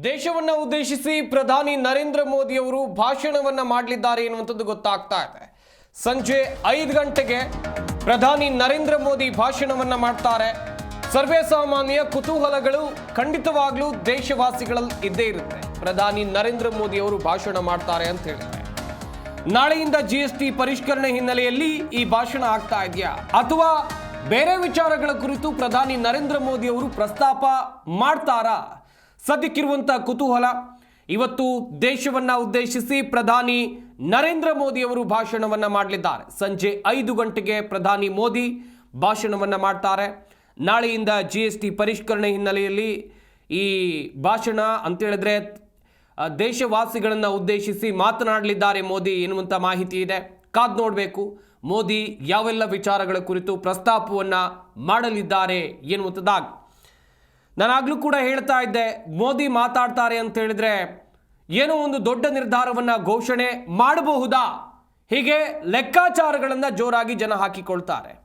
ದೇಶವನ್ನ ಉದ್ದೇಶಿಸಿ ಪ್ರಧಾನಿ ನರೇಂದ್ರ ಮೋದಿ ಅವರು ಭಾಷಣವನ್ನ ಮಾಡಲಿದ್ದಾರೆ ಎನ್ನುವಂಥದ್ದು ಗೊತ್ತಾಗ್ತಾ ಇದೆ. ಸಂಜೆ ಐದು ಗಂಟೆಗೆ ಪ್ರಧಾನಿ ನರೇಂದ್ರ ಮೋದಿ ಭಾಷಣವನ್ನ ಮಾಡ್ತಾರೆ. ಸರ್ವೇ ಸಾಮಾನ್ಯ ಕುತೂಹಲಗಳು ಖಂಡಿತವಾಗ್ಲೂ ದೇಶವಾಸಿಗಳಲ್ಲಿ ಇದ್ದೇ ಇರುತ್ತೆ. ಪ್ರಧಾನಿ ನರೇಂದ್ರ ಮೋದಿ ಅವರು ಭಾಷಣ ಮಾಡ್ತಾರೆ ಅಂತ ಹೇಳಿದ್ರೆ. ನಾಳೆಯಿಂದ ಜಿ ಎಸ್ ಟಿ ಪರಿಷ್ಕರಣೆ ಹಿನ್ನೆಲೆಯಲ್ಲಿ ಈ ಭಾಷಣ ಆಗ್ತಾ ಇದೆಯಾ? ಅಥವಾ ಬೇರೆ ವಿಚಾರಗಳ ಕುರಿತು ಪ್ರಧಾನಿ ನರೇಂದ್ರ ಮೋದಿ ಅವರು ಪ್ರಸ್ತಾಪ ಮಾಡ್ತಾರಾ? ಸದ್ಯಕ್ಕಿರುವಂತ ಕುತೂಹಲ. ಇವತ್ತು ದೇಶವನ್ನ ಉದ್ದೇಶಿಸಿ ಪ್ರಧಾನಿ ನರೇಂದ್ರ ಮೋದಿ ಅವರು ಭಾಷಣವನ್ನ ಮಾಡಲಿದ್ದಾರೆ. ಸಂಜೆ ಐದು ಗಂಟೆಗೆ ಪ್ರಧಾನಿ ಮೋದಿ ಭಾಷಣವನ್ನ ಮಾಡ್ತಾರೆ. ನಾಳೆಯಿಂದ ಜಿ ಎಸ್ ಟಿ ಪರಿಷ್ಕರಣೆ ಹಿನ್ನೆಲೆಯಲ್ಲಿ ಈ ಭಾಷಣ ಅಂತೇಳಿದ್ರೆ ದೇಶವಾಸಿಗಳನ್ನ ಉದ್ದೇಶಿಸಿ ಮಾತನಾಡಲಿದ್ದಾರೆ ಮೋದಿ ಎನ್ನುವಂಥ ಮಾಹಿತಿ ಇದೆ. ಕಾದ್ ನೋಡಬೇಕು, ಮೋದಿ ಯಾವೆಲ್ಲ ವಿಚಾರಗಳ ಕುರಿತು ಪ್ರಸ್ತಾಪವನ್ನು ಮಾಡಲಿದ್ದಾರೆ ಎನ್ನುವಂಥದ್ದಾಗಿ ನಾನಾಗಲೂ ಕೂಡ ಹೇಳ್ತಾ ಇದ್ದೆ, ಮೋದಿ ಮಾತಾಡ್ತಾರೆ ಅಂತ ಹೇಳಿದ್ರೆ ಏನೋ ಒಂದು ದೊಡ್ಡ ನಿರ್ಧಾರವನ್ನ ಘೋಷಣೆ ಮಾಡಬಹುದಾ? ಹೀಗೆ ಲೆಕ್ಕಾಚಾರಗಳನ್ನು ಜೋರಾಗಿ ಜನ ಹಾಕಿಕೊಳ್ತಾರೆ.